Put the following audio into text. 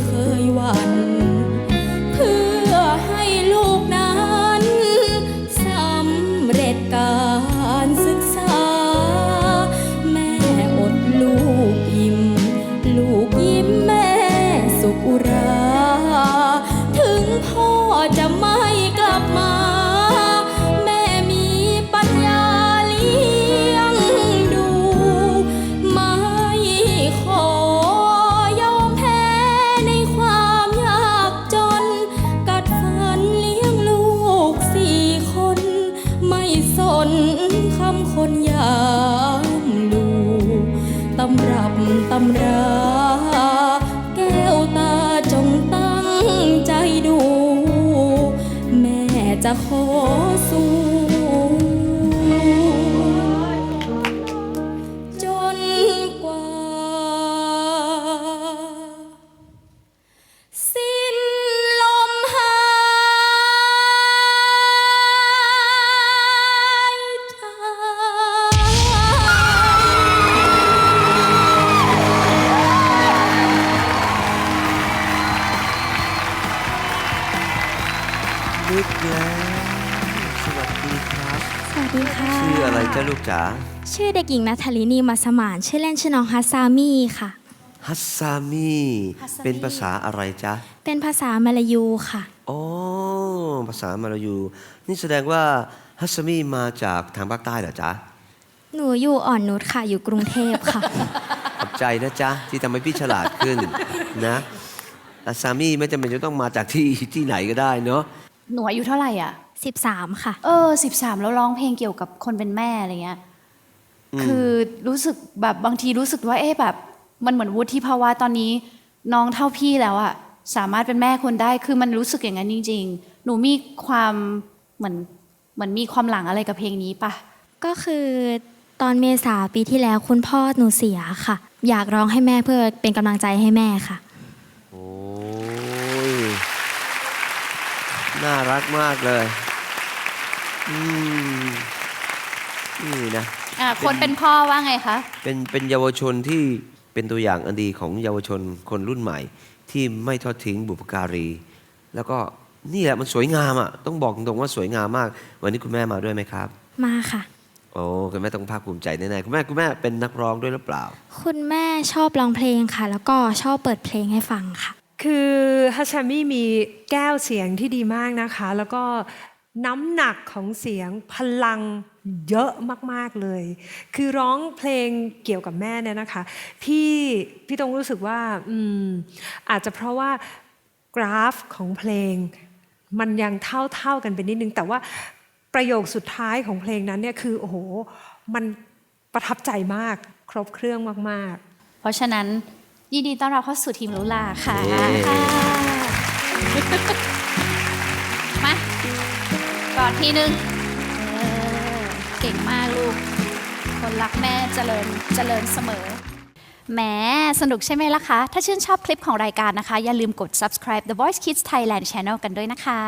Khơi ำรับตำราแก้วตาจงตั้งใจดู แม่จะขอสู้ นึกแล้ว สวัสดีครับ สวัสดีค่ะชื่ออะไรจ้าลูกจ๋า ชื่อเด็กหญิงนัทธลินีมาสมาน ชื่อเล่นชื่อน้องฮัสซามีค่ะ ฮัสซามีฮัสซามิเป็นภาษาอะไรจ๊ะ เป็นภาษามลายูค่ะ อ๋อ ภาษามาลายู นี่แสดงว่าฮัสซามีมาจากทางภาคใต้เหรอจ๊ะ หนูอยู่อ่อนนุชค่ะ อยู่กรุงเทพค่ะ ขอบใจนะจ๊ะ ที่ทำให้พี่ฉลาดขึ้นนะฮัสซามีไม่จำเป็นจะต้องมาจากที่ที่ไหนก็ได้เนาะ หนูอายุเท่าไหร่อะ 13 ค่ะ เออสิบสามแล้วร้องเพลงเกี่ยวกับคนเป็นแม่อะไรเงี้ยอืมคือรู้สึกแบบบางทีรู้สึกว่าเอ๊ะแบบ มันเหมือนวุฒิภาวะตอนนี้ น้องเท่าพี่แล้วอะสามารถเป็นแม่คนได้คือมันรู้สึกอย่างนั้นจริง ๆ หนูมีความเหมือนเหมือนมีความหลังอะไรกับเพลงนี้ปะก็คือตอนเมษาปีที่แล้วคุณพ่อหนูเสียค่ะ อยากร้องให้แม่เพื่อเป็นกำลังใจให้แม่ค่ะ น่ารักมากเลย อืมนี่นะ อะคนเป็นพ่อว่าไงคะ เป็นเป็นเยาวชนที่เป็นตัวอย่างอันดีของเยาวชนคนรุ่นใหม่ ที่ไม่ทอดทิ้งบุพการี แล้วก็นี่แหละมันสวยงามอะ ต้องบอกตรงๆว่าสวยงามมาก วันนี้คุณแม่มาด้วยไหมครับ มาค่ะ โอ้คุณแม่ต้องภาคภูมิใจแน่ๆคุณแม่คุณแม่เป็นนักร้องด้วยหรือเปล่า คุณแม่ชอบร้องเพลงค่ะ แล้วก็ชอบเปิดเพลงให้ฟังค่ะ คือ ฮัชามิมีแก้วเสียงที่ดีมากนะคะ แล้วก็น้ำหนักของเสียงพลังเยอะมากๆเลย คือร้องเพลงเกี่ยวกับแม่เนี่ยนะคะ พี่พี่ตรงรู้สึกว่าอืมอาจจะเพราะว่ากราฟของเพลง มันยังเท่าเท่าๆกันไปนิดนึง แต่ว่าประโยคสุดท้ายของเพลงนั้นเนี่ยคือโอ้โหมันประทับใจมากครบเครื่องมากๆ เพราะฉะนั้น ยินดีต้อนรับเข้าสู่ทีมลุลาค่ะเย้มากอดทีนึงเออเก่งมากลูก คนรักแม่เจริญเจริญเสมอแหมสนุกใช่ไหมล่ะคะ ถ้าชื่นชอบคลิปของรายการนะคะ อย่าลืมกด subscribe The Voice Kids Thailand Channel กันด้วยนะคะ